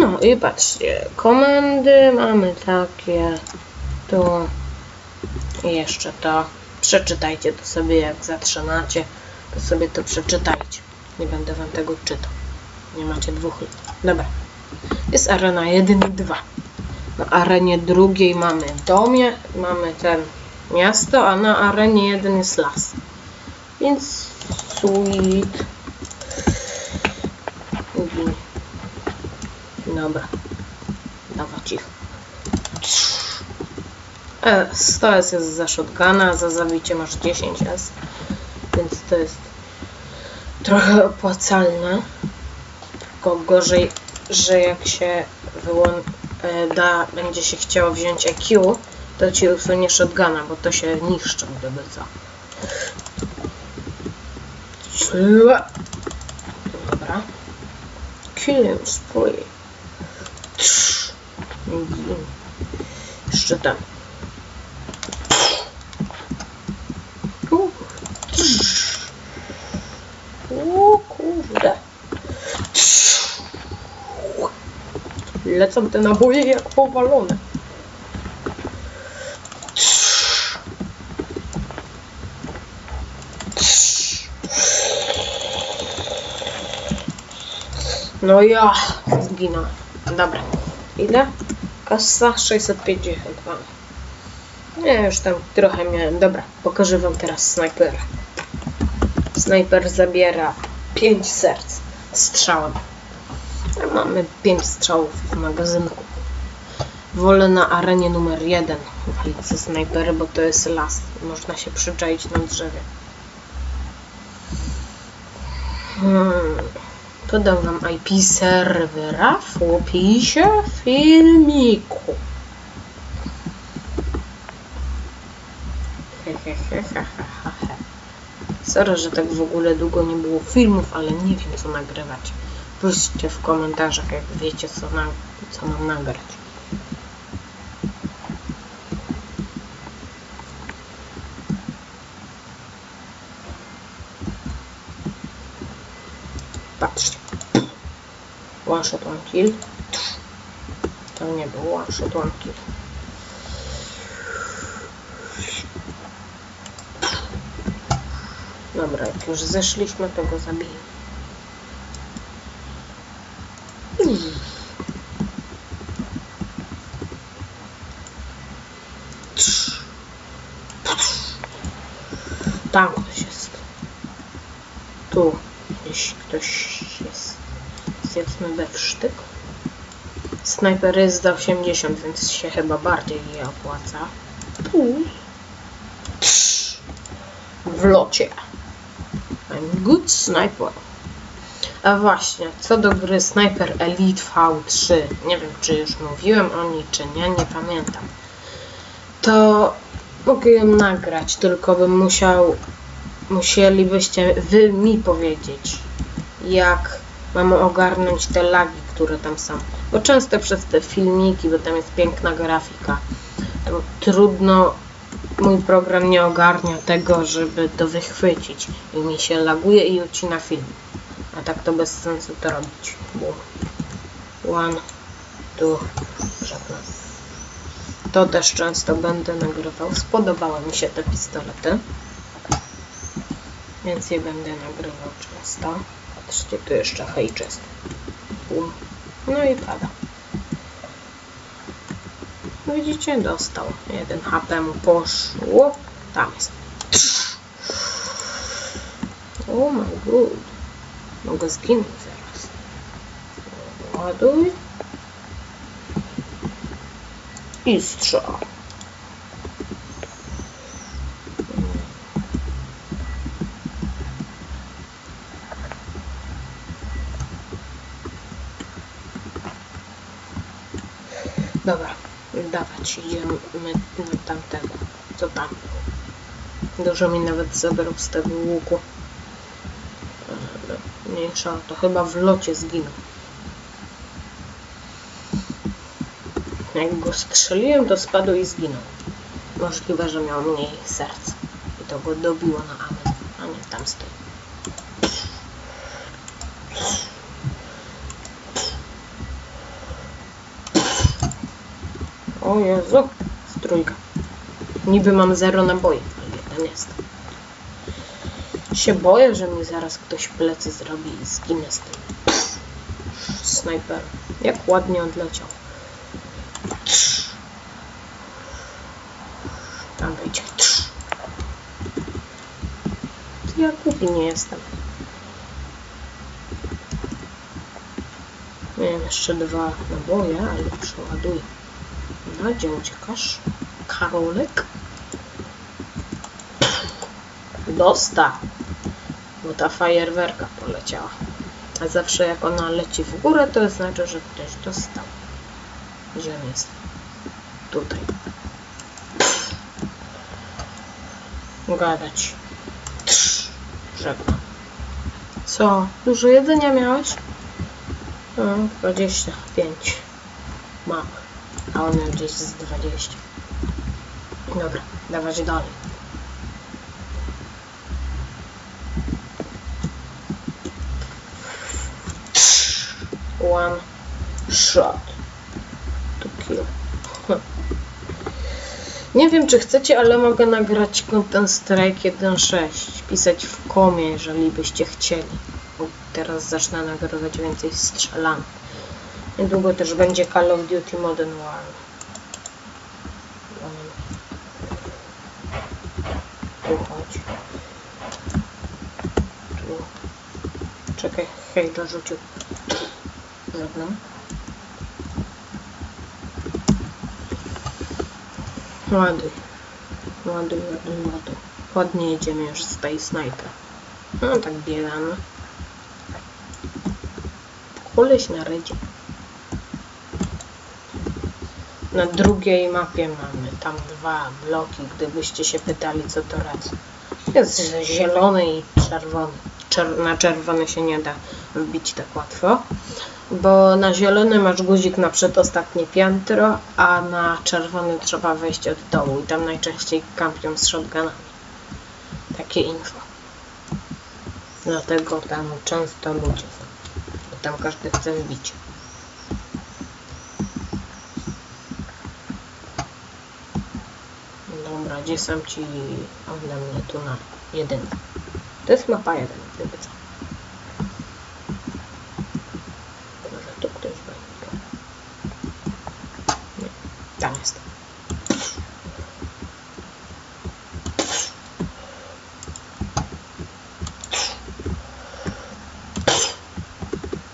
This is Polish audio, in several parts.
No i patrzcie, komendy mamy takie, i jeszcze to. Przeczytajcie to sobie, jak zatrzymacie, to sobie to przeczytajcie. Nie będę wam tego czytał. Nie macie dwóch lat. Dobra. Jest arena 1 i 2. Na arenie drugiej mamy domie, mamy ten miasto, a na arenie 1 jest las. Więc sweet. Dobra. Dawać ich. E, 100 S jest za shotguna, za zabicie masz 10 S. Więc to jest trochę opłacalne. Tylko gorzej, że jak się e, da, będzie się chciało wziąć EQ, to ci usunie shotguna, bo to się niszczy gdyby co. Dobra. Killing spree. Gin. Jeszcze. Trz. O kurde. Lecą te naboje jak powalone. No ja zginąłem. Dobra. Ile? Kasa 652. Nie, już tam trochę miałem. Dobra, pokażę wam teraz snajpera. Snajper zabiera 5 serc strzałem. Mamy 5 strzałów w magazynku. Wolę na arenie numer 1 walić ze snajpery, bo to jest las. Można się przyczaić na drzewie. Hmm. Podał nam IP serwera w opisie filmiku. Sorry, że tak w ogóle długo nie było filmów, ale nie wiem co nagrywać. Piszcie w komentarzach, jak wiecie co, na, co mam nagrać. Patrzcie. One shot, one kill. To nie był one shot, one kill. Dobra, jak już zeszliśmy, to go zabiję. Tam ktoś jest. Tu gdzieś ktoś jest. Zjedzmy we wsztyk. Snajper jest za 80, więc się chyba bardziej je opłaca. Tu. W locie. I'm good sniper. A właśnie, co do gry Sniper Elite V3, nie wiem czy już mówiłem o niej czy nie, nie pamiętam. To mogę ją nagrać, tylko bym musiał, musielibyście wy mi powiedzieć, jak mam ogarnąć te lagi, które tam są. Bo często przez te filmiki, bo tam jest piękna grafika, trudno mój program nie ogarnia tego, żeby to wychwycić i mi się laguje i ucina film. A tak to bez sensu to robić. One, two, żadna. To też często będę nagrywał. Spodobały mi się te pistolety. Więc je będę nagrywał często. Patrzcie, tu jeszcze hejcz jest. Boom. No i pada. Widzicie, dostał. Jeden HP mu poszło. Tam jest. Oh my god. Mogę zginąć zaraz. Ładuj. I strzał. Dobra, dawać idziemy na tamtego. Co tam? Dużo mi nawet zabrał z tego łuku. Ale Mniejsza, to chyba w locie zginął. Jak go strzeliłem, to spadł i zginął. Możliwe, że miał mniej serc. I to go dobiło na amen. A nie, tam stoi. O Jezu, z trójka. Niby mam zero naboi, ale jeden jest. Się boję, że mi zaraz ktoś plecy zrobi i zginę z tym. Snajper. Jak ładnie odleciał. Tam wejdzie. Ty ja głupi nie jestem. Miałem jeszcze dwa naboje, ale przeładuję. No, gdzie uciekasz? Karolek? Dostał. Bo ta fajerwerka poleciała. A zawsze jak ona leci w górę, to znaczy, że ktoś dostał. Gdzie on jest? Tutaj. Gadać. Żegnam. Co? Dużo jedzenia miałeś? No, 25. Mam. A on miał gdzieś z 20. Dobra, dawać dalej. One shot to kill. Nie wiem, czy chcecie, ale mogę nagrać Content Strike 1.6. Pisać w komie, jeżeli byście chcieli. Bo teraz zacznę nagrywać więcej strzelan. Niedługo też będzie Call of Duty Modern Warfare. Tu chodź. Tu. Czekaj, hej, dorzucił. Żegnam. Ładuj. Ładuj, ładuj, ładuj. Ładnie jedziemy już z tej snajpy. No tak biegamy. Koleś na redzie. Na drugiej mapie mamy tam dwa bloki, gdybyście się pytali co to raz. Jest zielony i czerwony. Czer na czerwony się nie da wbić tak łatwo, bo na zielony masz guzik na przedostatnie piętro, a na czerwony trzeba wejść od dołu i tam najczęściej kampią z shotgunami. Takie info. Dlatego tam często ludzie są, bo tam każdy chce wbić. Gdzie są ci ode mnie tu na jedynkę? To jest mapa jeden, gdyby co. Może tu ktoś będzie. Nie, tam jest.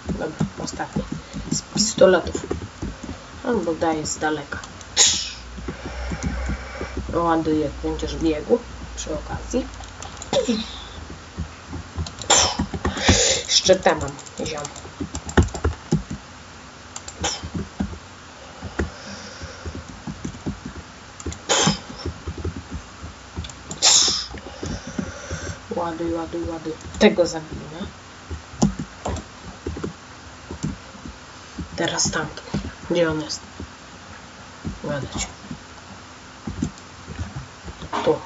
Dobra, ostatni. Z pistoletów. Albo daje z daleka. Ładuję, będziesz biegł przy okazji. Jeszcze te mam, ziom. Ładuj, ładuj, ładuj. Tego zabijmy. Teraz tamto. Gdzie on jest? Gadać. Tu.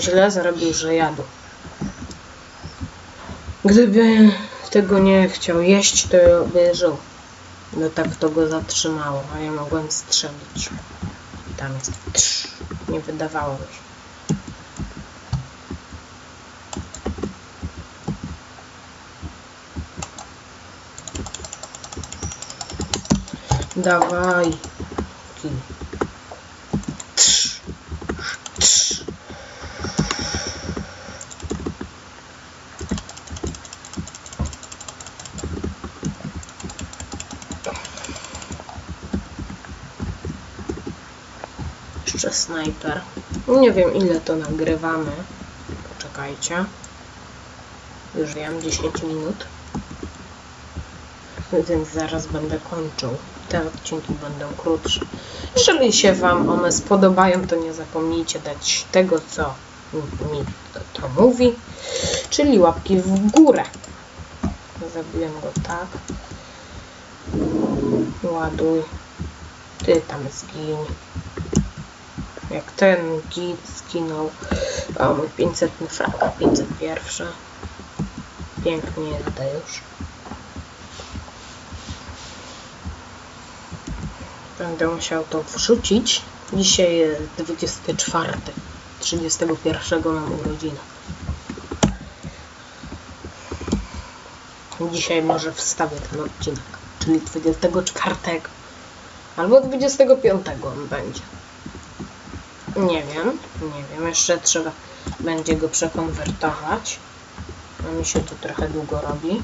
Źle zrobił, że jadł. Gdyby tego nie chciał jeść, to by żył. No tak to go zatrzymało, a ja mogłem strzelić. Tam jest. Trz. Nie wydawało mi się. Dawaj. Jeszcze snajper. Nie wiem ile to nagrywamy. Poczekajcie. Już wiem, 10 minut. Więc zaraz będę kończył. Te odcinki będą krótsze. Jeżeli się Wam one spodobają, to nie zapomnijcie dać tego, co mi to, mówi, czyli łapki w górę. Zabiłem go tak. Ładuj. Ty tam zgiń. Jak ten git zginął. O, mój 500 frag, 501. Pięknie jadę już. Będę musiał to wrzucić. Dzisiaj jest 24. 31 mam urodziny. Dzisiaj może wstawię ten odcinek, czyli 24. Albo 25 on będzie. Nie wiem, nie wiem, jeszcze trzeba będzie go przekonwertować. A mi się to trochę długo robi.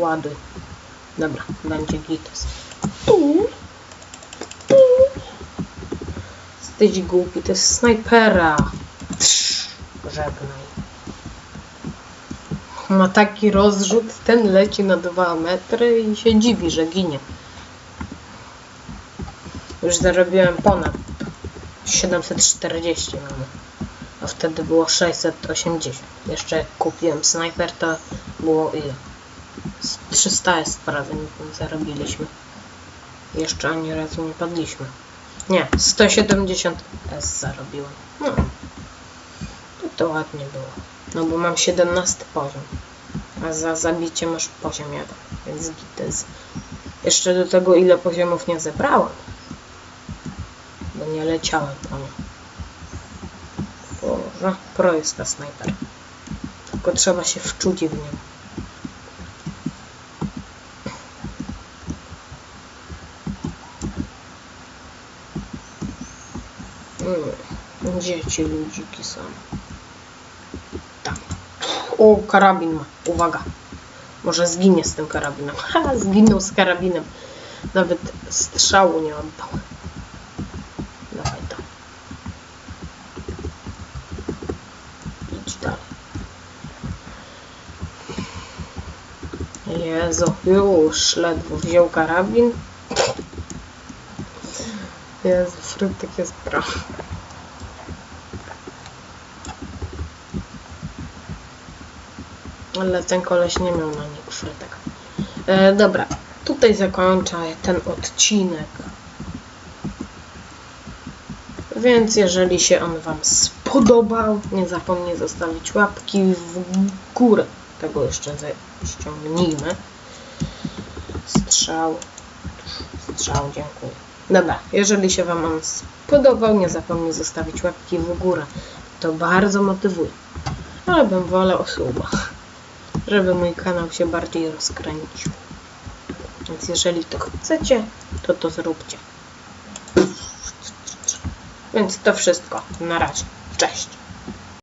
Ładuj. Dobra, będzie gites. Jesteś głupi, to jest snajpera. Żegnaj. Ma taki rozrzut, ten leci na 2 metry i się dziwi, że ginie. Już zarobiłem ponad 740 mamy. A wtedy było 680. Jeszcze jak kupiłem snajper, to było ile? Z 300 jest prawie zarobiliśmy. Jeszcze ani razu nie padliśmy. Nie, 170 S zarobiłem. No. To, to ładnie było. No bo mam 17 poziom. A za zabicie masz poziom 1. Więc gites. Jeszcze do tego ile poziomów nie zebrałem. Bo nie leciałem po nie. Boże, pro jest ta snajper. Tylko trzeba się wczuć w nią. Gdzie ci ludziki są? Tam. O, karabin ma. Uwaga. Może zginie z tym karabinem. Ha, zginął z karabinem. Nawet strzału nie oddał. Dawaj to. Idź dalej. Jezu, już ledwo wziął karabin. Jezu, frytek jest prawy. Ale ten koleś nie miał na niego frytek. E, dobra, tutaj zakończę ten odcinek. Więc jeżeli się on Wam spodobał, nie zapomnij zostawić łapki w górę. Tego jeszcze ściągnijmy. Strzał. Strzał, dziękuję. Dobra, jeżeli się Wam on spodobał, nie zapomnij zostawić łapki w górę. To bardzo motywuje. Ale bym wolał suba, żeby mój kanał się bardziej rozkręcił. Więc jeżeli to chcecie, to to zróbcie. Więc to wszystko. Na razie. Cześć.